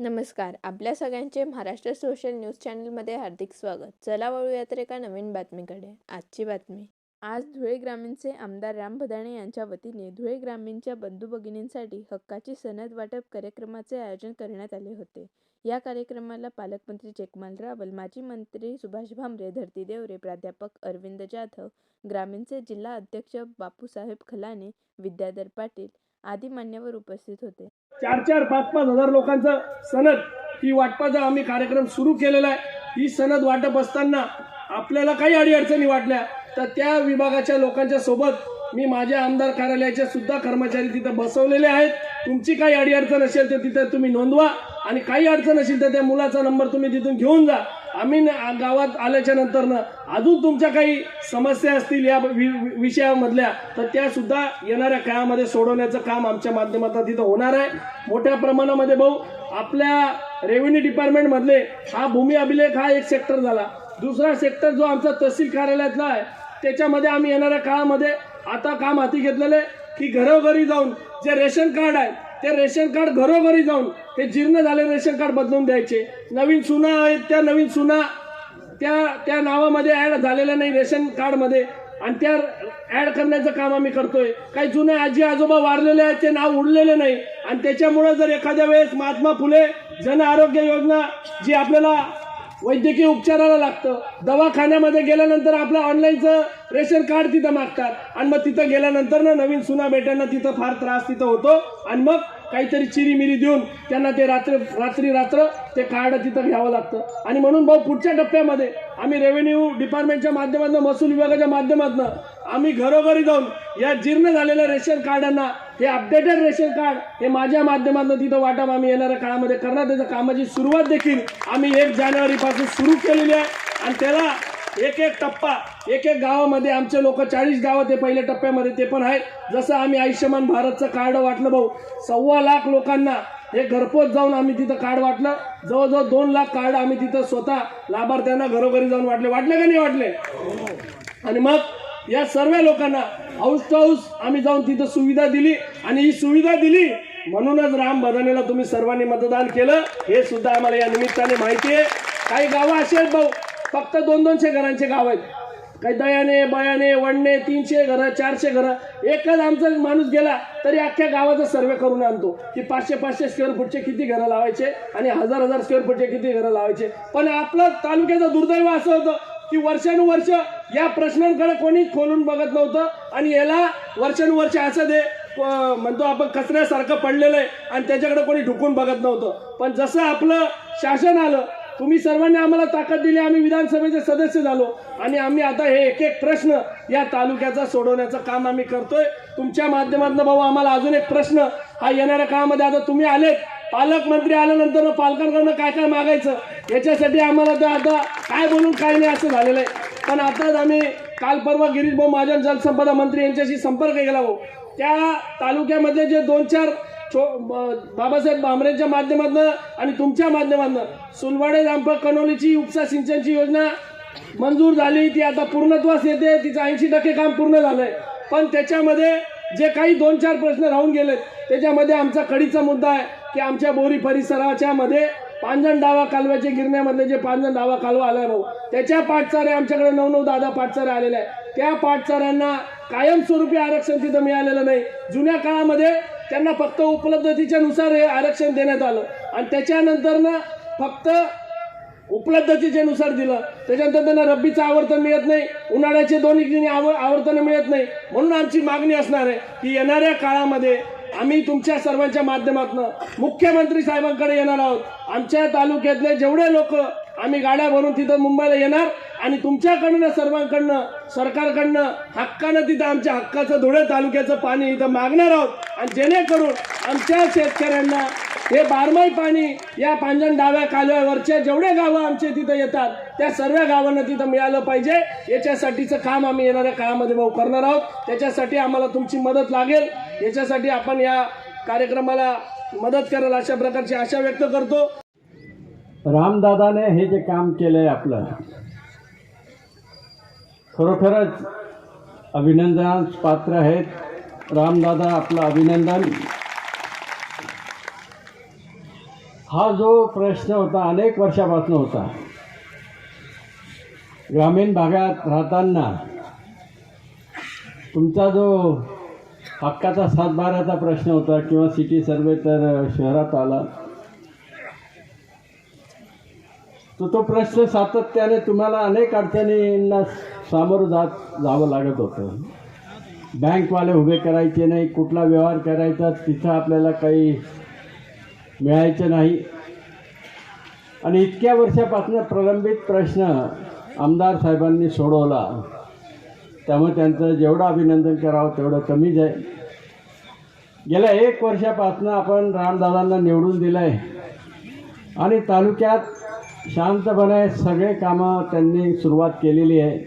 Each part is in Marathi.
नमस्कार. आपल्या सगळ्यांचे महाराष्ट्र सोशल न्यूज चॅनलमध्ये हार्दिक स्वागत. चला वळूया तर एका नवीन बातमीकडे. आजची बातमी. आज धुळे ग्रामीणचे आमदार राम भदाणे यांच्या वतीने धुळे ग्रामीणच्या बंधू भगिनींसाठी हक्काची सनद वाटप कार्यक्रमाचे आयोजन करण्यात आले होते. या कार्यक्रमाला पालकमंत्री चेकमाल रावल माजी मंत्री सुभाष भामरे धरती देवरे प्राध्यापक अरविंद जाधव ग्रामीणचे जिल्हा अध्यक्ष बापूसाहेब खलाने विद्याधर पाटील आदी मान्यवर उपस्थित होते. चार चार पाच पाच हजार लोकांचं सनद. ही वाटपाचा आम्ही कार्यक्रम सुरू केलेला आहे. ही सनद वाटप असताना आपल्याला काही अडीअडचणी वाटल्या. तर त्या विभागाच्या लोकांच्या सोबत मी माझ्या आमदार कार्यालयाचे सुद्धा कर्मचारी तिथं बसवलेले आहेत. तुमची काही अडीअडचण असेल तर तिथं तुम्ही नोंदवा. आणि काही अडचण असेल तर त्या मुलाचा नंबर तुम्ही तिथून घेऊन जा. आम्ही न- गावात आल्याच्यानंतर ना अजून तुमच्या काही समस्या असतील या वि- विषयामधल्या तर त्या सुद्धा येणाऱ्या काळामध्ये सोडवण्याचं काम आमच्या माध्यमातून तिथं होणार आहे. मोठ्या प्रमाणामध्ये भाऊ आपल्या रेव्हेन्यू डिपार्टमेंटमधले हा भूमी अभिलेख हा एक सेक्टर झाला. दुसरा सेक्टर जो आमचा तहसील कार्यालयातला आहे त्याच्यामध्ये आम्ही येणाऱ्या काळामध्ये आता काम हाती घेतलेलं आहे की घरोघरी जाऊन जे रेशन कार्ड आहे ते रेशन कार्ड घरोघरी जाऊन ते जीर्ण झाले रेशन कार्ड बदलून द्यायचे. नवीन सुना आहेत त्या नवीन सुना त्या त्या नावामध्ये ॲड झालेल्या नाही रेशन कार्डमध्ये. आणि त्या ॲड करण्याचं काम आम्ही करतोय. काही जुने आजी आजोबा वारलेले आहेत ते नाव उडलेले नाही. आणि त्याच्यामुळे जर एखाद्या वेळेस महात्मा फुले जन आरोग्य योजना जी आपल्याला वैद्यकीय उपचाराला लागतं. दवाखान्यामध्ये गेल्यानंतर आपलं ऑनलाईनचं रेशन कार्ड तिथं मागतात. आणि मग तिथं गेल्यानंतर ना नवीन सुना बेट्यांना तिथं फार त्रास तिथं होतो. आणि मग काहीतरी चिरीमिरी देऊन त्यांना ते रात्र रात्री रात्र ते कार्ड तिथं घ्यावं लागतं. आणि म्हणून भाऊ पुढच्या टप्प्यामध्ये आम्ही रेव्हेन्यू डिपार्टमेंटच्या माध्यमातून महसूल विभागाच्या माध्यमातून आम्ही घरोघरी जाऊन या जीर्ण झालेल्या रेशन कार्डांना हे अपडेटेड रेशन कार्ड हे माझ्या माध्यमातून तिथं वाटप आम्ही येणाऱ्या काळामध्ये करणार. त्याच्या कामाची सुरुवात देखील आम्ही एक जानेवारीपासून सुरू केलेली आहे. आणि त्याला एक एक टप्पा एक एक गावामध्ये आमचे लोक चाळीस गावं ते पहिल्या टप्प्यामध्ये ते पण आहेत. जसं आम्ही आयुष्यमान भारतचं कार्ड वाटलं भाऊ सव्वा लाख लोकांना हे घरपोच जाऊन आम्ही तिथं कार्ड वाटलं. जवळजवळ दोन लाख कार्ड आम्ही तिथं स्वतः लाभार्थ्यांना घरोघरी जाऊन वाटले. वाटले का नाही वाटले? आणि मग या सर्व लोकांना हाऊस टू हाऊस आम्ही जाऊन तिथं सुविधा दिली. आणि ही सुविधा दिली म्हणूनच राम बदानेला तुम्ही सर्वांनी मतदान केलं. हे सुद्धा आम्हाला या निमित्ताने माहिती आहे. काही गावं अशी आहेत भाऊ फक्त दोन दोनशे घरांचे गाव आहेत. काही दयाने बयाने वडणे तीनशे घरं चारशे घरं. एकच आमचा माणूस गेला तरी अख्ख्या गावाचा सर्वे करून आणतो. की पाचशे पाचशे स्क्वेअर फूटचे किती घरं लावायचे आणि हजार हजार स्क्वेअर फूटचे किती घरं लावायचे. पण आपलं तालुक्याचं दुर्दैव असं होतं की वर्षानुवर्ष या प्रश्नांकडे कोणी खोलून बघत नव्हतं आणि याला वर्षानुवर्ष असं दे म्हणतो आपण कचऱ्यासारखं पडलेलं आहे आणि त्याच्याकडे कोणी ढुकून बघत नव्हतं. पण जसं आपलं शासन आलं तुम्ही सर्वांनी आम्हाला ताकद दिली आम्ही विधानसभेचे सदस्य झालो. आणि आम्ही आता हे एक एक प्रश्न या तालुक्याचा सोडवण्याचं काम आम्ही करतोय. तुमच्या माध्यमातून भाऊ आम्हाला अजून एक प्रश्न. हा येणाऱ्या काळामध्ये आता तुम्ही आलेत. पालकमंत्री आल्यानंतर पालकांकडनं काय काय मागायचं? याच्यासाठी आम्हाला तर आता काय बोलून काय नाही असं झालेलं आहे. पण आताच आम्ही काल परवा गिरीश भाऊ महाजन जलसंपदा मंत्री यांच्याशी संपर्क केला हो त्या तालुक्यामध्ये जे दोन चार छो बाबासाहेब भामरेंच्या माध्यमातून आणि तुमच्या माध्यमातून सुलवाडे रामपळ कनोलीची उपसा सिंचनची योजना मंजूर झाली. ती आता पूर्णत्वास येते. तिचं ऐंशी टक्के काम पूर्ण झालंय. पण त्याच्यामध्ये जे काही दोन चार प्रश्न राहून गेलेत त्याच्यामध्ये आमचा कडीचा मुद्दा आहे की आमच्या बोरी परिसराच्या मध्ये पांजण डावा कालव्याचे गिरण्यामधले जे पांजण डावा कालवा आलाय भाऊ त्याच्या पाटचारे आमच्याकडे नऊ नऊ दादा दहा आलेले आहे त्या पाठचाऱ्यांना कायमस्वरूपी आरक्षण तिथं मिळालेलं नाही. जुन्या काळामध्ये त्यांना फक्त उपलब्धतेच्या नुसार हे आरक्षण देण्यात आलं. आणि त्याच्यानंतर ना फक्त उपलब्धतेच्या नुसार दिलं. त्याच्यानंतर त्यांना रब्बीचं आवर्तन मिळत नाही. उन्हाळ्याचे दोन्ही तिन्ही आव आवर्तन मिळत नाही. म्हणून आमची मागणी असणार आहे की येणाऱ्या काळामध्ये आम्ही तुमच्या सर्वांच्या माध्यमातून मुख्यमंत्री साहेबांकडे येणार आहोत. आमच्या तालुक्यातले जेवढे लोक आम्ही गाड्या भरून तिथं मुंबईला येणार आणि तुमच्याकडनं सर्वांकडनं सरकारकडनं हक्कानं तिथं आमच्या हक्काचं धुळे तालुक्याचं पाणी इथं मागणार आहोत. आणि जेणेकरून आमच्या शेतकऱ्यांना हे बारमाही पाणी या पांजण डाव्या कालव्यावरच्या जेवढे गावं आमचे तिथं येतात त्या सर्व गावांना तिथं मिळालं पाहिजे. याच्यासाठीचं काम आम्ही येणाऱ्या काळामध्ये भाऊ करणार आहोत. त्याच्यासाठी आम्हाला तुमची मदत लागेल. याच्यासाठी आपण या कार्यक्रमाला मदत करेल अशा प्रकारची आशा व्यक्त करतो. रामदादाने हे जे काम केलंय आपलं खरोखरच अभिनंदनास पात्र आहेत. रामदादा आपलं अभिनंदन. हा जो प्रश्न होता अनेक वर्षापासून होता. ग्रामीण भागात राहताना तुमचा जो हक्काचा सातबाराचा प्रश्न होता किंवा सिटी सर्वे तर शहरात आला तर तो प्रश्न सातत्याने तुम्हाला अनेक अडचणींना सामोरं जात जावं लागत होतं. बँकवाले उभे करायचे नाही कुठला व्यवहार करायचा तिथं आपल्याला काही मिळायचं नाही. आणि इतक्या वर्षापासून प्रलंबित प्रश्न आमदार साहेबांनी सोडवला. त्यामुळे त्यांचं जेवढं अभिनंदन करावं तेवढं कमीच आहे. गेल्या एक वर्षापासून आपण रामदादांना निवडून दिलं आहे आणि तालुक्यात शांतपणे सगळे कामं त्यांनी सुरुवात केलेली आहे.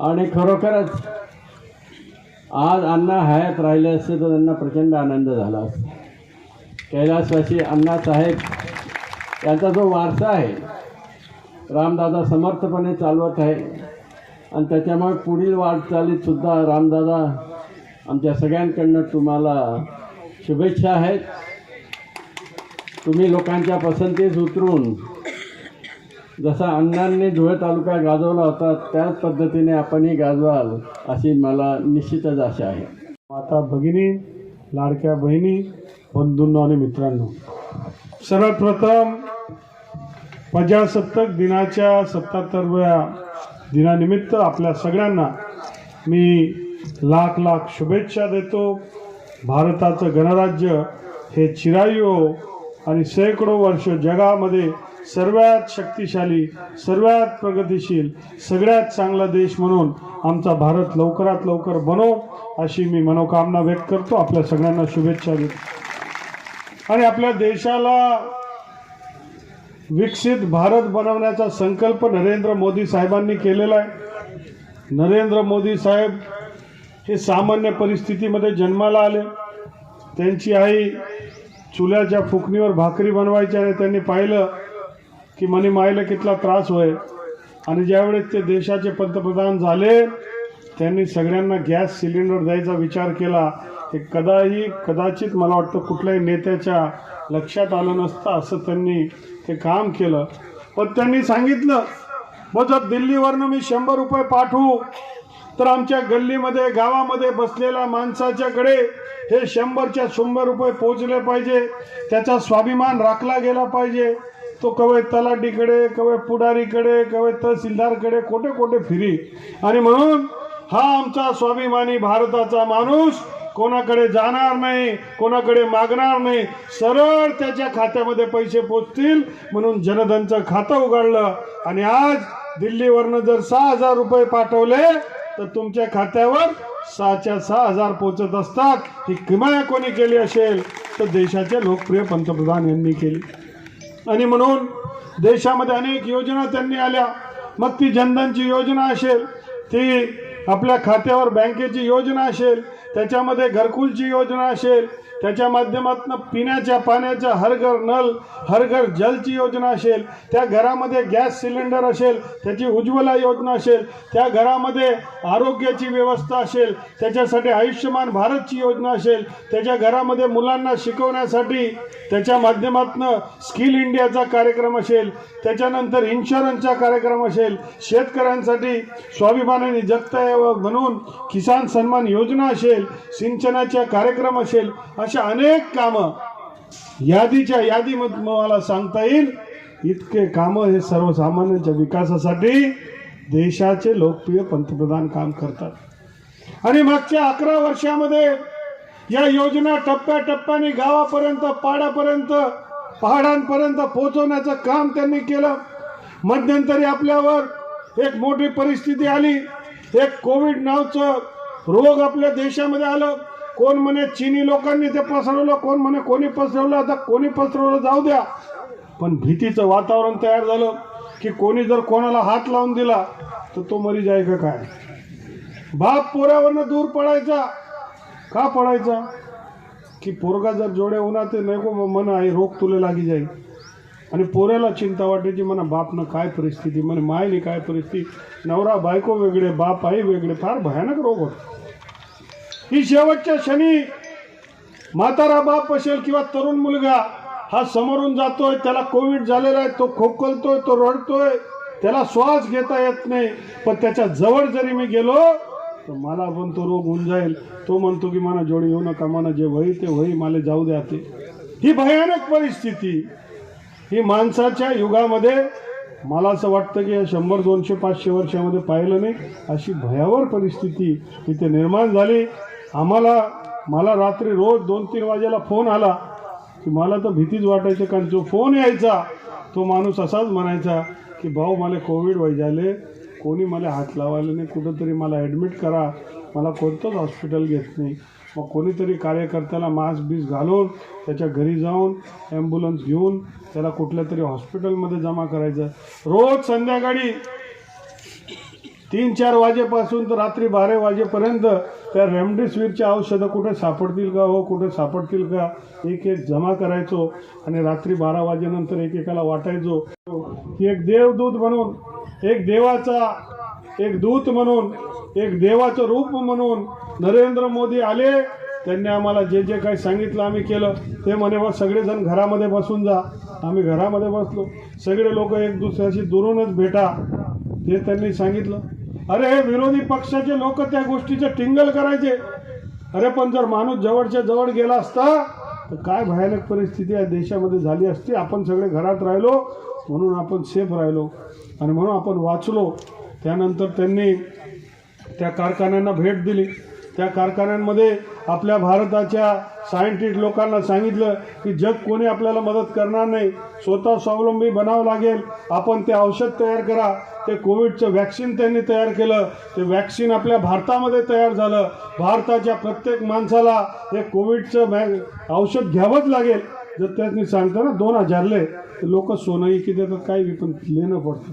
आणि खरोखरच आज अण्णा हयात राहिले असते तर त्यांना प्रचंड आनंद झाला असता. कैलासवासी अण्णासाहेब यांचा जो वारसा आहे रामदादा समर्थपणे चालवत आहे. आणि त्याच्यामुळे पुढील वाटचालीतसुद्धा रामदादा आमच्या सगळ्यांकडनं तुम्हाला शुभेच्छा आहेत. तुम्ही लोकांच्या पसंतीस उतरून जसा अण्णांनी धुळे तालुका गाजवला होता त्याच पद्धतीने आपणही गाजवाल अशी मला निश्चितच आशा आहे. माता भगिनी लाडक्या बहिणी बंधूंनो आणि मित्रांनो सर्वप्रथम प्रजासत्ताक दिनाच्या सत्याहत्तरव्या दिनानिमित्त आपल्या सगळ्यांना मी लाख लाख शुभेच्छा देतो. भारताचं गणराज्य हे चिरायू आणि शेकडो वर्ष जगामध्ये सर्वात शक्तिशाली सर्वात प्रगतिशील सगळ्यात चांगला देश म्हणून आमचा भारत लवकरात लवकर बनो अशी मी मनोकामना व्यक्त करतो. आपल्या सगळ्यांना शुभेच्छा देतो. आणि आपल्या देशाला विकसित भारत बनवण्याचा संकल्प नरेंद्र मोदी साहेबांनी केलेला आहे. नरेंद्र मोदी साहेब हे सामान्य परिस्थितीमध्ये जन्माला आले. त्यांची आई चुल्याच्या फुकणीवर भाकरी बनवायची आणि त्यांनी पाहिलं की मनी मायला कितला त्रास होय. आणि ज्यावेळेस ते देशाचे पंतप्रधान झाले त्यांनी सगळ्यांना गॅस सिलेंडर द्यायचा विचार केला. हे कदाही कदाचित मला वाटतं कुठल्याही नेत्याच्या लक्षात आलं नसतं असं त्यांनी ते काम केलं. पण त्यांनी सांगितलं मग जर दिल्लीवरनं मी शंभर रुपये पाठवू तर आमच्या गल्लीमध्ये गावामध्ये बसलेल्या माणसाच्याकडे हे शंभरच्या शंभर रुपये पोचले पाहिजे. त्याचा स्वाभिमान राखला गेला पाहिजे. तो कवे तलाटीकडे कवे पुढारीकडे कवे तहसीलदारकडे कोठे कोठे फिरी. आणि म्हणून हा आमचा स्वाभिमानी भारताचा माणूस कोणाकडे जाणार नाही कोणाकडे मागणार नाही सरळ त्याच्या खात्यामध्ये पैसे पोचतील म्हणून जनधनचं खातं उघडलं. आणि आज दिल्लीवरनं जर सहा हजार रुपये पाठवले तर तुमच्या खात्यावर सहाच्या सहा हजार पोचत असतात ही किमया कोणी केली असेल तर देशाचे लोकप्रिय पंतप्रधान यांनी केली. आणि म्हणून देशामध्ये अनेक योजना त्यांनी आल्या. मग ती जनधनची योजना असेल ती आपल्या खात्यावर बँकेची योजना असेल त्याच्यामध्ये घरकुलची योजना असेल त्याच्या माध्यमातून पिण्याच्या पाण्याच्या हरघर नल हरघर जलची योजना असेल त्या घरामध्ये गॅस सिलेंडर असेल त्याची उज्ज्वला योजना असेल त्या घरामध्ये आरोग्याची व्यवस्था असेल त्याच्यासाठी आयुष्यमान भारतची योजना असेल त्याच्या घरामध्ये मुलांना शिकवण्यासाठी त्याच्या माध्यमातून स्किल इंडियाचा कार्यक्रम असेल त्याच्यानंतर इन्शुरन्सचा कार्यक्रम असेल शेतकऱ्यांसाठी स्वाभिमानाने जगता यावं म्हणून किसान सन्मान योजना असेल सिंचनाचा कार्यक्रम असेल अशा अनेक कामं यादीच्या यादीमध्ये मला सांगता येईल. इतके कामं हे सर्वसामान्यांच्या विकासासाठी देशाचे लोकप्रिय पंतप्रधान काम करतात. आणि मागच्या अकरा वर्षामध्ये या योजना टप्प्याटप्प्याने गावापर्यंत पाड्यापर्यंत पहाडांपर्यंत पोहोचवण्याचं काम त्यांनी केलं. मध्यंतरी आपल्यावर एक मोठी परिस्थिती आली. एक कोविड नावचं रोग आपल्या देशामध्ये आलं. कोण म्हणे चीनी लोकांनी ते पसरवलं कोण म्हणे कोणी पसरवलं आता कोणी पसरवलं जाऊ द्या. पण भीतीचं वातावरण तयार झालं की कोणी जर कोणाला हात लावून दिला तर तो मरी जाय का काय? बाप पोऱ्यावरनं दूर पडायचा. का पडायचा? की पोरगा जर जोडे उन्हा ते नको म्हणा आहे रोग तुले लागी जाईल. आणि पोऱ्याला चिंता वाटायची म्हणा बापनं काय परिस्थिती म्हणे मायने काय परिस्थिती. नवरा बायको वेगळे बाप आई वेगळे फार भयानक रोग होता. ही शेवटच्या क्षणी म्हातारा बाप असेल किंवा तरुण मुलगा हा समोरून जातोय त्याला कोविड झालेला आहे तो खोकलतोय तो रडतोय त्याला श्वास घेता येत नाही. पण त्याच्याजवळ जरी मी गेलो तर मला पण तो रोग होऊन जाईल. तो म्हणतो की मला जोडी येऊ नका मला जे वही ते वही मला जाऊ द्या ते. ही भयानक परिस्थिती. ही माणसाच्या युगामध्ये मला असं वाटतं की या शंभर दोनशे पाचशे वर्षामध्ये पाहिलं नाही अशी भयावर परिस्थिती इथे निर्माण झाली. आम्हाला मला रात्री रोज दोन तीन वाजेला फोन आला की मला तर भीतीच वाटायची कारण जो फोन यायचा तो माणूस असाच म्हणायचा की भाऊ मला कोविड व्हाय झाले कोणी मला हात लावायला नाही कुठंतरी मला ॲडमिट करा मला कोणतंच हॉस्पिटल घेत नाही. मग कोणीतरी कार्यकर्त्याला मास्क बीस घालून त्याच्या घरी जाऊन ॲम्ब्युलन्स घेऊन त्याला कुठल्या तरी हॉस्पिटलमध्ये जमा करायचं. रोज संध्याकाळी तीन चार वाजेपासून तर रात्री बारा वाजेपर्यंत त्या रेमडेसिवीरच्या औषधं कुठे सापडतील का हो कुठे सापडतील का एक एक जमा करायचो आणि रात्री बारा वाजेनंतर एकेकाला वाटायचो. की एक देवदूत म्हणून एक देवाचा एक दूत म्हणून एक देवाचं रूप म्हणून नरेंद्र मोदी आले. त्यांनी आम्हाला जे जे काही सांगितलं आम्ही केलं. ते म्हणे बा सगळेजण घरामध्ये बसून जा. आम्ही घरामध्ये बसलो. सगळे लोक एक दुसऱ्याशी दुरूनच भेटा. ते त्यांनी सांगितलं. अरे हे विरोधी पक्षाचे लोक त्या गोष्टीचं टिंगल करायचे. अरे पण जर माणूस जवळच्या जवळ गेला असता तर काय भयानक परिस्थिती या देशामध्ये झाली असती. आपण सगळे घरात राहिलो म्हणून आपण सेफ राहिलो आणि म्हणून आपण वाचलो. त्यानंतर त्यांनी त्या कारखान्यांना भेट दिली. त्या कारखान्यांमध्ये आपल्या भारताच्या सायंटिस्ट लोकांना सांगितलं की जग कोणी आपल्याला मदत करणार नाही स्वतः स्वावलंबी बनावं लागेल. आपण ते औषध तयार करा. ते कोविडचं वॅक्सिन त्यांनी तयार केलं. ते वॅक्सिन आपल्या भारतामध्ये तयार झालं. भारताच्या प्रत्येक माणसाला हे कोविडचं वॅ औषध घ्यावंच लागेल. जर त्यांनी सांगतं ना दोन हजारले तर लोक सोनंही की देतात काही बी पण लेणं पडतं.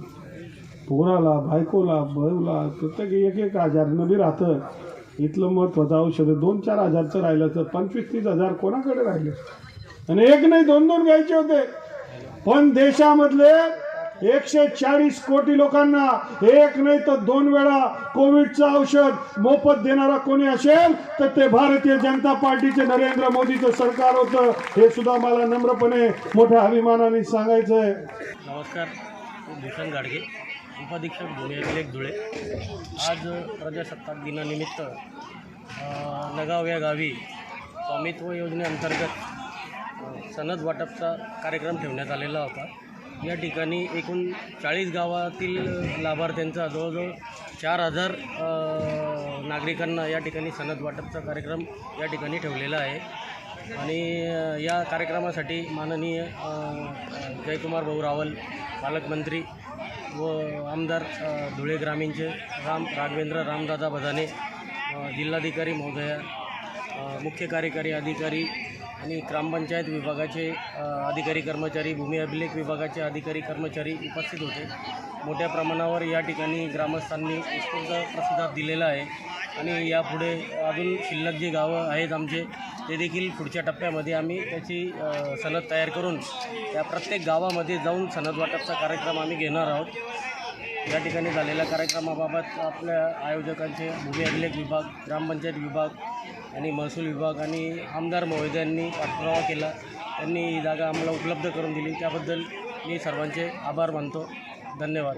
पोराला बायकोला बहूला प्रत्येक एक एक हजारनं बी राहतं. इथलं महत्वाचं औषध दोन चार हजारचं राहिलं तर पंचवीस तीस हजार कोणाकडे राहिले? आणि एक नाही दोन दोन घ्यायचे होते. पण देशामधले एकशे चाळीस कोटी लोकांना एक नाही तर दोन वेळा कोविडचं औषध मोफत देणारा कोणी असेल तर ते भारतीय जनता पार्टीचे नरेंद्र मोदीचं सरकार होतं. हे सुद्धा मला नम्रपणे मोठ्या अभिमानाने सांगायचं आहे नमस्कार भूषण गाडगे. उपाधीक्षक भूमी अभिलेख धुळे. आज प्रजासत्ताक दिनानिमित्त नगाव या गावी स्वामित्व योजनेअंतर्गत सनद वाटपचा कार्यक्रम ठेवण्यात आलेला होता. या ठिकाणी एकूण चाळीस गावातील लाभार्थ्यांचा जवळजवळ चार हजार नागरिकांना या ठिकाणी सनद वाटपचा कार्यक्रम या ठिकाणी ठेवलेला आहे. आणि या कार्यक्रमासाठी माननीय जयकुमार भाऊ रावल पालकमंत्री व आमदार धुळे ग्रामीणचे राम राघवेंद्र रामदादा भदाने जिल्हाधिकारी महोदया मुख्य कार्यकारी अधिकारी आणि ग्रामपंचायत विभागाचे अधिकारी कर्मचारी भूमी अभिलेख विभागाचे अधिकारी कर्मचारी उपस्थित होते. मोठ्या प्रमाणावर या ठिकाणी ग्रामस्थांनी उत्स्फूर्त प्रतिसाद दिलेला आहे. आणि यापुढे अजून शिल्लक जी गावं आहेत आमचे ते देखील पुढच्या टप्प्यामध्ये आम्ही त्याची सनद तयार करून त्या प्रत्येक गावामध्ये जाऊन सनद वाटपचा कार्यक्रम आम्ही घेणार आहोत. या ठिकाणी झालेल्या कार्यक्रमाबाबत आपल्या आयोजकांचे भूमी अभिलेख विभाग ग्रामपंचायत विभाग आणि महसूल विभाग आणि आमदार महोदयांनी पाठपुरावा केला. त्यांनी ही जागा आम्हाला उपलब्ध करून दिली. त्याबद्दल मी सर्वांचे आभार मानतो. धन्यवाद.